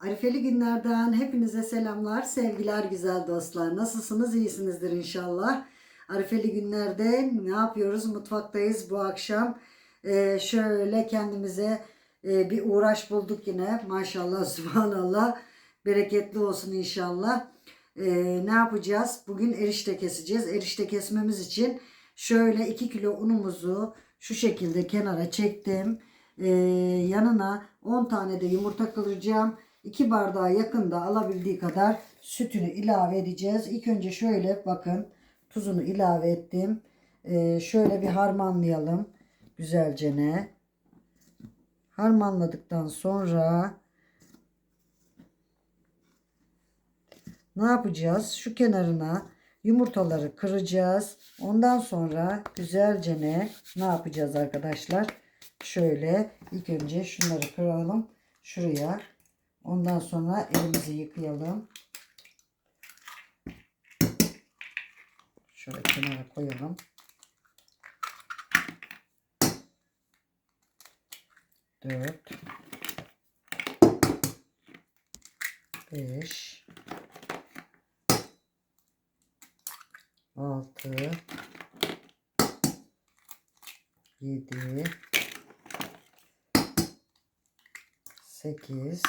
Arifeli günlerden hepinize selamlar, sevgiler güzel dostlar. Nasılsınız? İyisinizdir inşallah. Arifeli günlerde ne yapıyoruz? Mutfaktayız bu akşam. Ee, şöyle kendimize e, bir uğraş bulduk yine. Maşallah, subhanallah. Bereketli olsun inşallah. Ee, ne yapacağız? Bugün erişte keseceğiz. Erişte kesmemiz için şöyle 2 kilo unumuzu şu şekilde kenara çektim. Ee, yanına 10 tane de yumurta kıracağım. 2 bardağa yakında alabildiği kadar sütünü ilave edeceğiz. İlk önce şöyle bakın tuzunu ilave ettim. Ee, şöyle bir harmanlayalım güzelce ne. Harmanladıktan sonra ne yapacağız? Şu kenarına yumurtaları kıracağız. Ondan sonra güzelce ne, ne yapacağız arkadaşlar? Şöyle ilk önce şunları kıralım. Şuraya. Ondan sonra elimizi yıkayalım. Şöyle kenara koyalım. Dört. Beş. Altı. Yedi. Sekiz.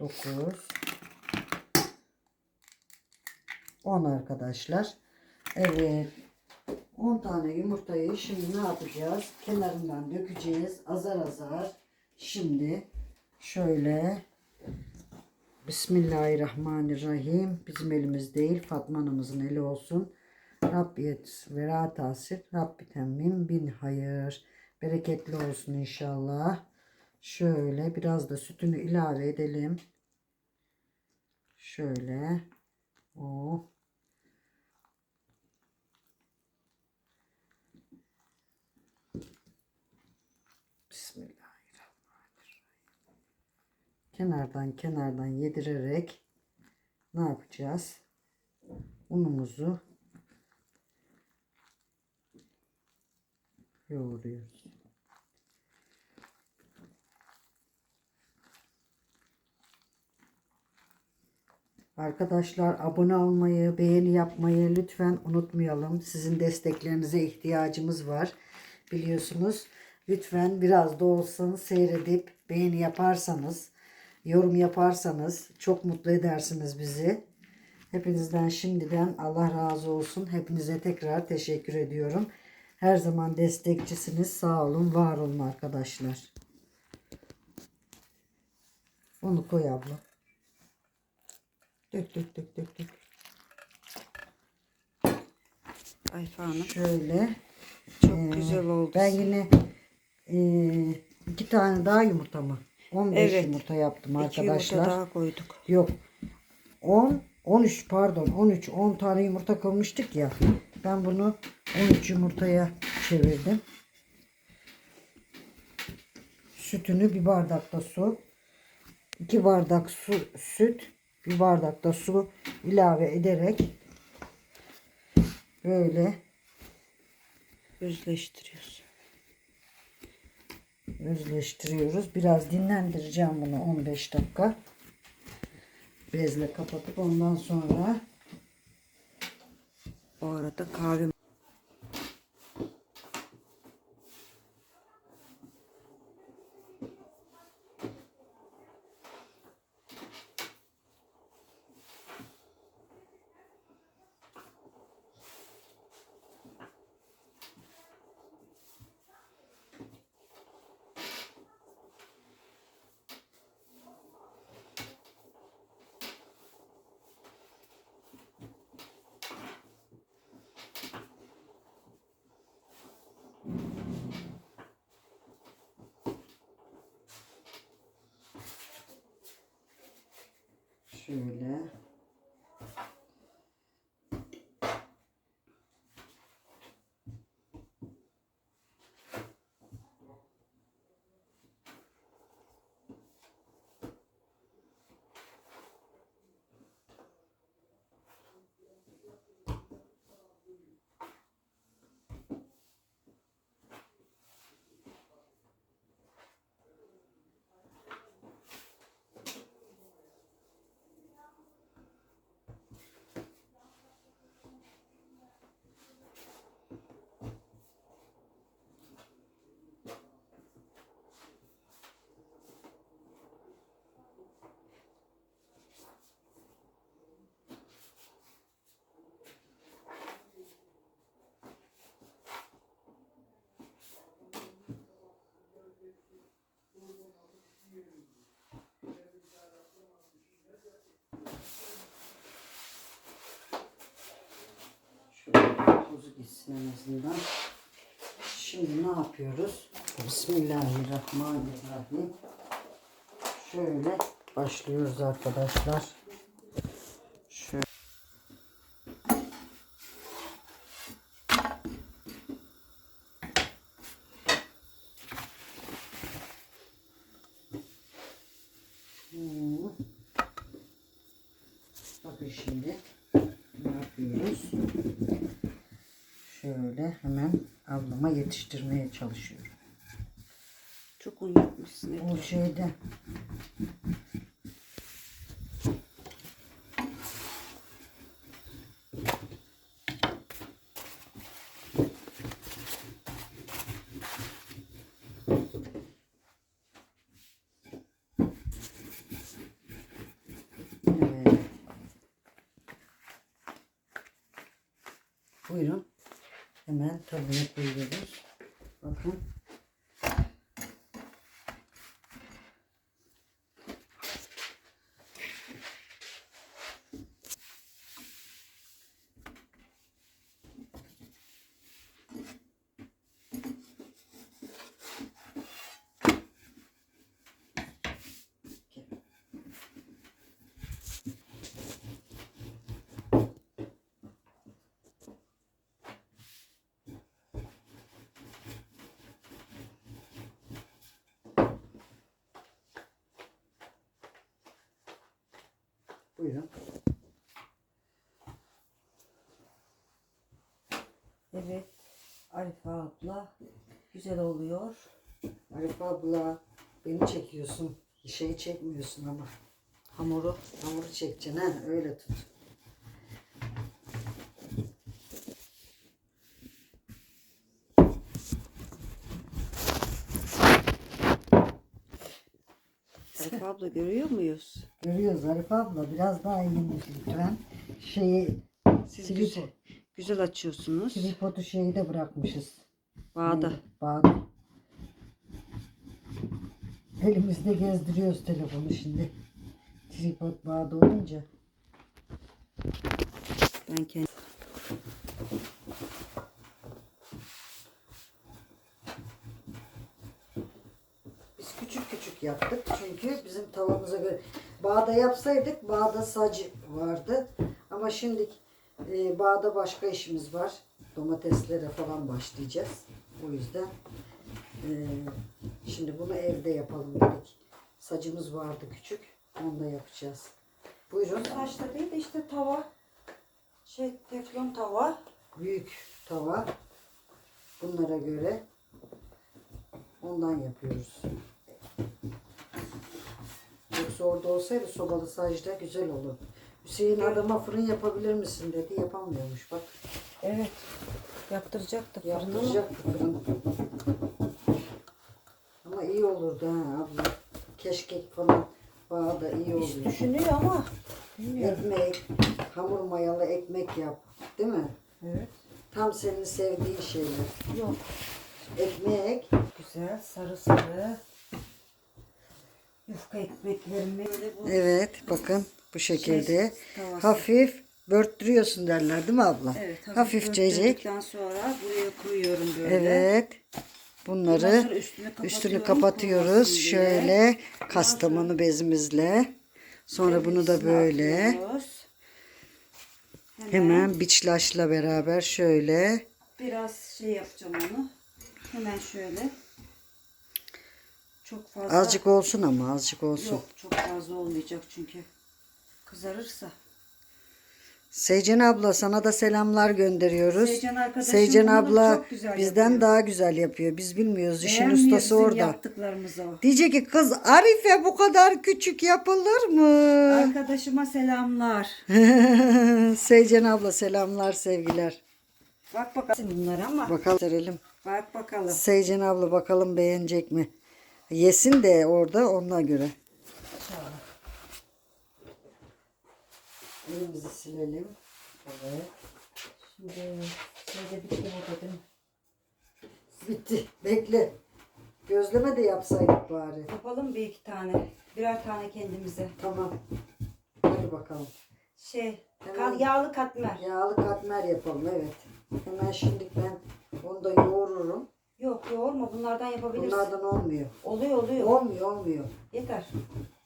Dokuz. On arkadaşlar. Evet. 10 tane yumurtayı şimdi ne yapacağız? Kenarından dökeceğiz. Azar azar. Şimdi şöyle Bismillahirrahmanirrahim. Bizim elimiz değil. Fatma anamızın eli olsun. Rabbiyet ve tasir. Rabbi temmim bin hayır. Bereketli olsun inşallah. Şöyle biraz da sütünü ilave edelim. Şöyle. Oh. Bismillahirrahmanirrahim. Kenardan kenardan yedirerek ne yapacağız? Unumuzu yoğuruyoruz. Arkadaşlar abone olmayı, beğeni yapmayı lütfen unutmayalım. Sizin desteklerinize ihtiyacımız var. Biliyorsunuz. Lütfen biraz da olsun seyredip beğeni yaparsanız, yorum yaparsanız çok mutlu edersiniz bizi. Hepinizden şimdiden Allah razı olsun. Hepinize tekrar teşekkür ediyorum. Her zaman destekçisiniz. Sağ olun, var olun arkadaşlar. Onu koy abla. Dök dök dök dök dök. Ayfa Hanım. Şöyle. Çok Ee, güzel oldu. Ben yine e, iki tane daha yumurta mı? 15 Evet. yumurta yaptım İki arkadaşlar. yumurta daha koyduk. Yok. 10 13 pardon 13 10 tane yumurta kırmıştık ya. Ben bunu 13 yumurtaya çevirdim. Sütünü bir bardakta su, 2 bardak su süt, bir bardakta su ilave ederek böyle Özleştiriyoruz. özleştiriyoruz. Biraz dinlendireceğim bunu 15 dakika. Bezle kapatıp ondan sonra O arada kahve şöyle Şöyle gitsin en. Şimdi ne yapıyoruz? Bismillahirrahmanirrahim. Şöyle başlıyoruz arkadaşlar. Şöyle. Hmm. Bakın şimdi ne yapıyoruz? Şöyle hemen ablama yetiştirmeye çalışıyorum. Çok un yapmışsın. O şeyde Evet. Buyurun. Hemen tadını koyuyoruz. Bakın. Buyurun. Evet. Arife abla. Güzel oluyor. Arif abla beni çekiyorsun. Şeyi çekmiyorsun ama. Hamuru. Hamuru çekeceksin ha öyle tut. Arife abla görüyor muyuz? Görüyoruz Arif abla biraz daha iyi lütfen. Şeyi Siz Tripod. güzel, güzel açıyorsunuz. tripodu şeyi de bırakmışız. Bağda. Neydi? Bağda. Elimizde gezdiriyoruz telefonu şimdi. Tripod bağda olunca. Ben kendim. Biz küçük küçük yaptık çünkü bizim tavamıza göre bağda yapsaydık bağda sac vardı ama şimdi e, bağda başka işimiz var domateslere falan başlayacağız o yüzden e, şimdi bunu evde yapalım dedik sacımız vardı küçük onu da yapacağız buyurun Taşta değil de işte tava. Şey teflon tava. büyük tava bunlara göre ondan yapıyoruz. Orada olsaydı sobalı sacda güzel olur. Hüseyin adama fırın yapabilir misin dedi. Yapamıyormuş bak. Evet. Yaptıracaktı fırını. Yaptıracak fırın. Ama iyi olurdu ha abla. Keşkek falan bağda iyi İş oluyor. düşünüyor ama. Bilmiyorum. Ekmek, hamur mayalı ekmek yap. Değil mi? Evet. Tam senin sevdiğin şeyler. Yok. Ekmek, Güzel sarı sarı. Yufka ekmeklerimi Evet bakın bu şekilde Şey, hafif börttürüyorsun derler değil mi abla? Evet, hafif Hafifçecik. sonra buraya koyuyorum böyle. Evet. Bunları üstünü kapatıyoruz şöyle kastamonu bezimizle. Sonra bunu da böyle atıyoruz. Hemen hemen biçlaşla beraber şöyle biraz şey yapacağım onu. Hemen şöyle. Çok fazla. azıcık olsun ama azıcık olsun. Yok çok fazla olmayacak çünkü. Kızarırsa. Seycan abla sana da selamlar gönderiyoruz. Seycan arkadaşım Seycan bunu abla çok güzel bizden yapıyor. daha güzel yapıyor. Biz bilmiyoruz işin Beğenmiyor ustası bizim orada. yaptıklarımızı o. Diyecek ki kız Arife bu kadar küçük yapılır mı? Arkadaşıma selamlar. Seycan abla selamlar sevgiler. Bak bakalım bunlar ama. Bakalım. Bak bakalım. Seycan abla bakalım beğenecek mi? Yesin de orada ona göre. Elimizi silelim. Evet. Şimdi şeyde bitti bu dedim. Bitti. Bekle. Gözleme de yapsaydık bari. Yapalım bir iki tane. Birer tane kendimize. Tamam. Hadi bakalım. Şey, Hemen- kal- yağlı katmer. Yağlı katmer yapalım evet. Hemen şimdi ben onu da yoğururum. Yok yoğurma bunlardan yapabiliriz. Bunlardan olmuyor. Oluyor oluyor. Olmuyor olmuyor. Yeter.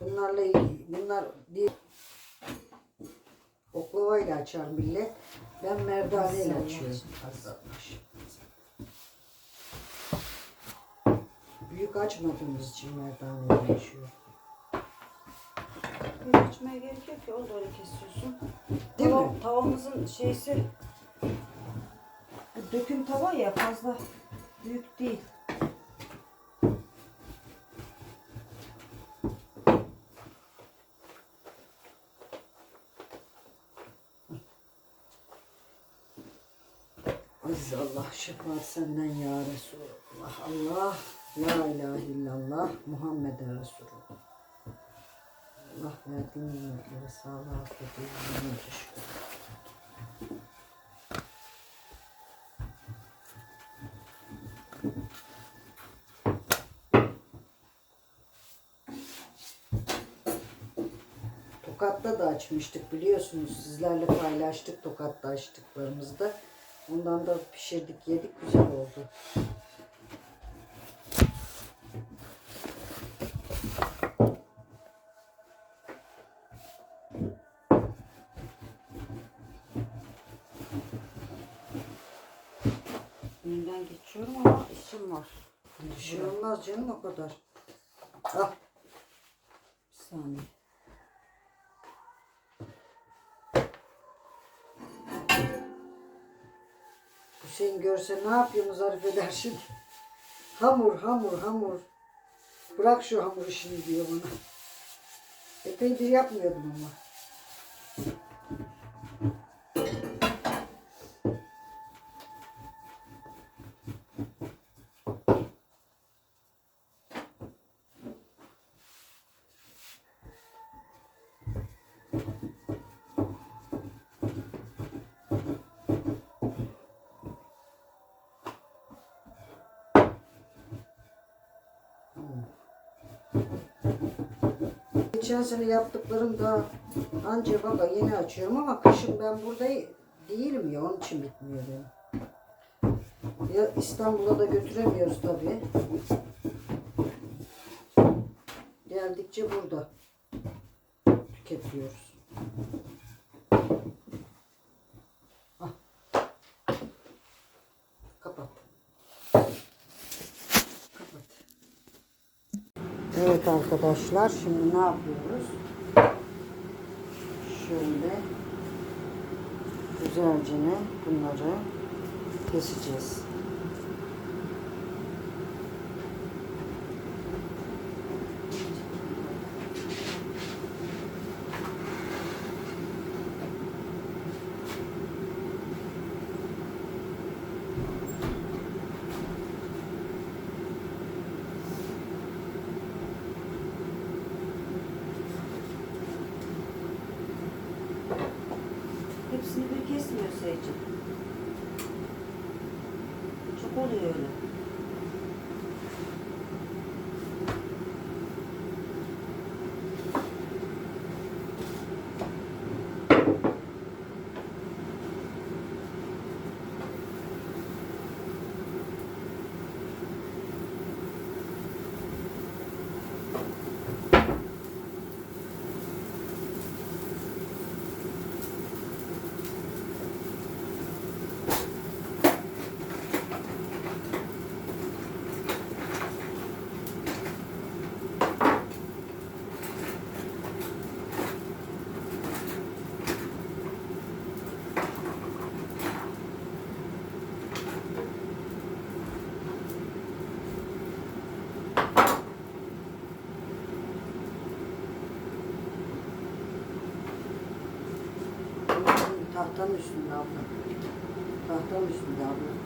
Bunlarla bunlar değil. Oklavayla açar millet. Ben merdaneyle açıyorum. Büyük açmadığımız için merdaneyle açıyorum. Hiç açmaya gerek yok ki. Da öyle kesiyorsun. Değil Tava- mi? Tavamızın şeysi döküm tava ya fazla büyük değil. Aziz Allah şefaat senden ya Resulallah. Allah la ilahe illallah Muhammeden Resulullah. Allah verdiğin nimetlere sağlığa afiyete yüzüne açmıştık biliyorsunuz. Sizlerle paylaştık Tokat'ta açtıklarımızda. Ondan da pişirdik yedik güzel oldu. Önünden geçiyorum ama işim var. Bir şey olmaz canım o kadar. Ah Bir saniye. Hüseyin görse ne yapıyorsunuz Arif eder şimdi. Hamur hamur hamur. Bırak şu hamur işini diyor bana. Epeydir yapmıyordum ama. Geçen sene yaptıklarım da anca baba yeni açıyorum ama kışın ben burada değilim ya onun için bitmiyor benim. Ya İstanbul'a da götüremiyoruz tabii. Geldikçe burada tüketiyoruz. Ah. Kapat. Kapat. Evet arkadaşlar şimdi ne yapıyoruz? Şöyle güzelce bunları keseceğiz. Hepsini bir Seyirci. Çok oluyor öyle. Üstünde abla. Tahtanın üstünde abla.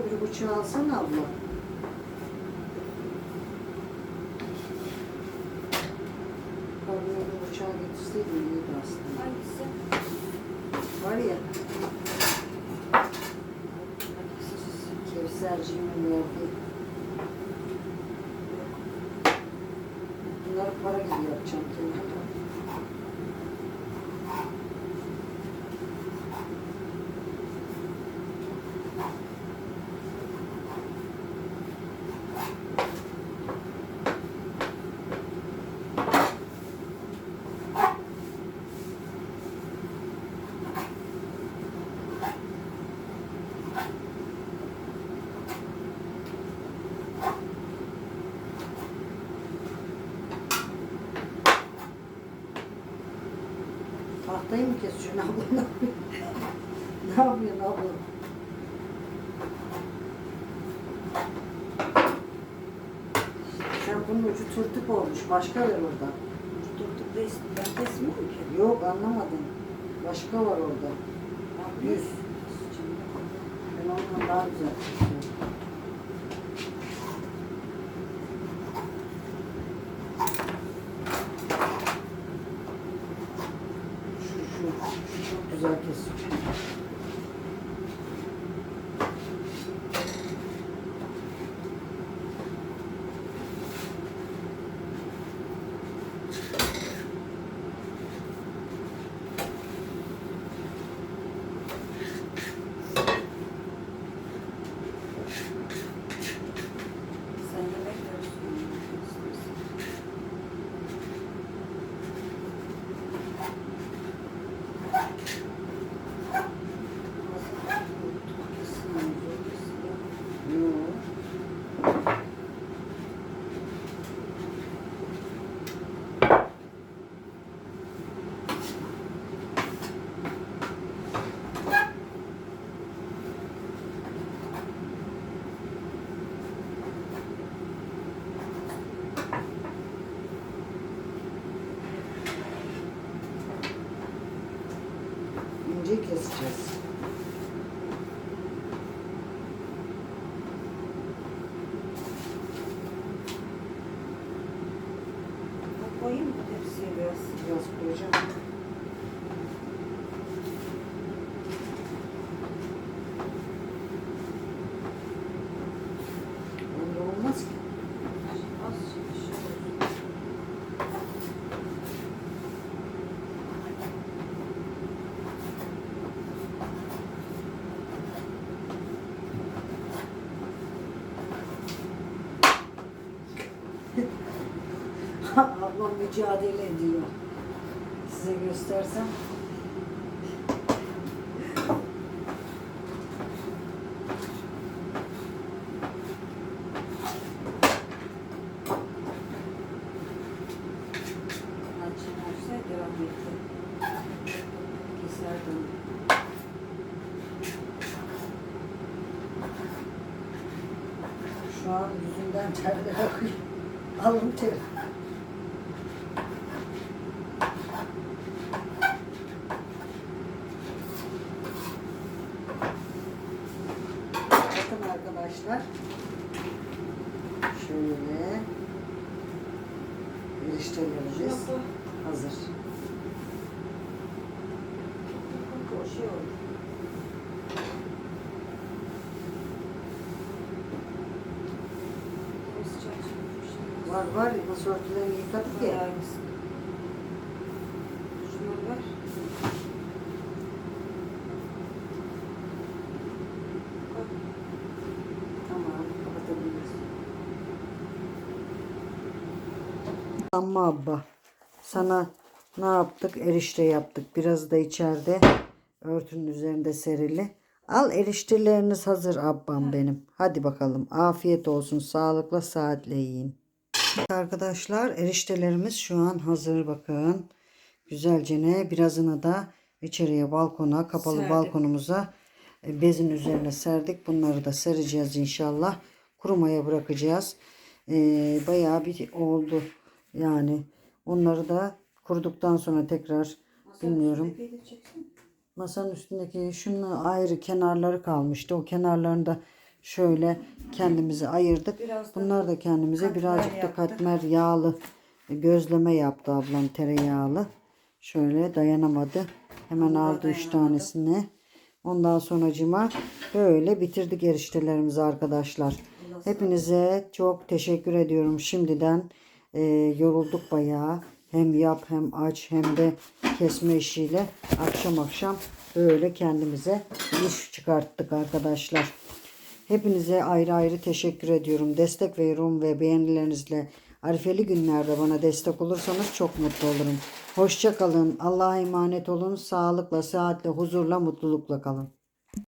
öbür bıçağı alsana abla. Abla öbür bıçağı getirseydin iyiydi aslında. Hangisi? Var ya. Kevserciğimin verdiği. Bunları para gibi yapacağım kendime. Tahtayı mı kesiyorsun abla? Ne yapıyorsun? abla? Sen bunun ucu tırtık olmuş. Başka ver orada. Durduk da ben kesmiyorum ki. Yok anlamadım. Başka var orada. Yüz. Ben ondan daha güzel kesiyorum. Şu, şu, şu çok güzel kesiyor. Sen de bekliyorsun. Yok. İnce keseceğiz. Koyayım mı tepsiye biraz? Biraz koyacağım. Öyle olmaz ki. Az şey olsun. Ablam mücadele ediyor. Size göstersem. Arkadaşlar. Şöyle. Koy. hazır. Çerçeve. Var var masa örtülerini yıkadık ya. Bayağı iyisin. Şunu ver. Koy. Tamam kapatabiliriz. Amma abba. Sana ne yaptık? Erişte yaptık. Biraz da içeride örtünün üzerinde serili. Al erişteleriniz hazır abbam benim. Hadi bakalım. Afiyet olsun. Sağlıkla saatle yiyin. Arkadaşlar eriştelerimiz şu an hazır bakın. Güzelce ne birazını da içeriye balkona kapalı Serdik. balkonumuza e, bezin üzerine serdik. Bunları da sereceğiz inşallah. Kurumaya bırakacağız. Ee, bayağı bir oldu yani. Onları da kuruduktan sonra tekrar bilmiyorum. De çeksin. Masanın üstündeki şunun ayrı kenarları kalmıştı. O kenarlarını da şöyle kendimize ayırdık. Biraz da Bunlar da kendimize birazcık da katmer yağlı gözleme yaptı ablam tereyağlı. Şöyle dayanamadı. Hemen Onlar aldı üç dayanamadı. tanesini. Ondan sonracıma böyle bitirdik eriştelerimizi arkadaşlar. Hepinize çok teşekkür ediyorum şimdiden. Ee, yorulduk bayağı. Hem yap hem aç hem de kesme işiyle akşam akşam böyle kendimize iş çıkarttık arkadaşlar. Hepinize ayrı ayrı teşekkür ediyorum. Destek ve yorum ve beğenilerinizle arifeli günlerde bana destek olursanız çok mutlu olurum. Hoşça kalın. Allah'a emanet olun. Sağlıkla, sıhhatle, huzurla, mutlulukla kalın.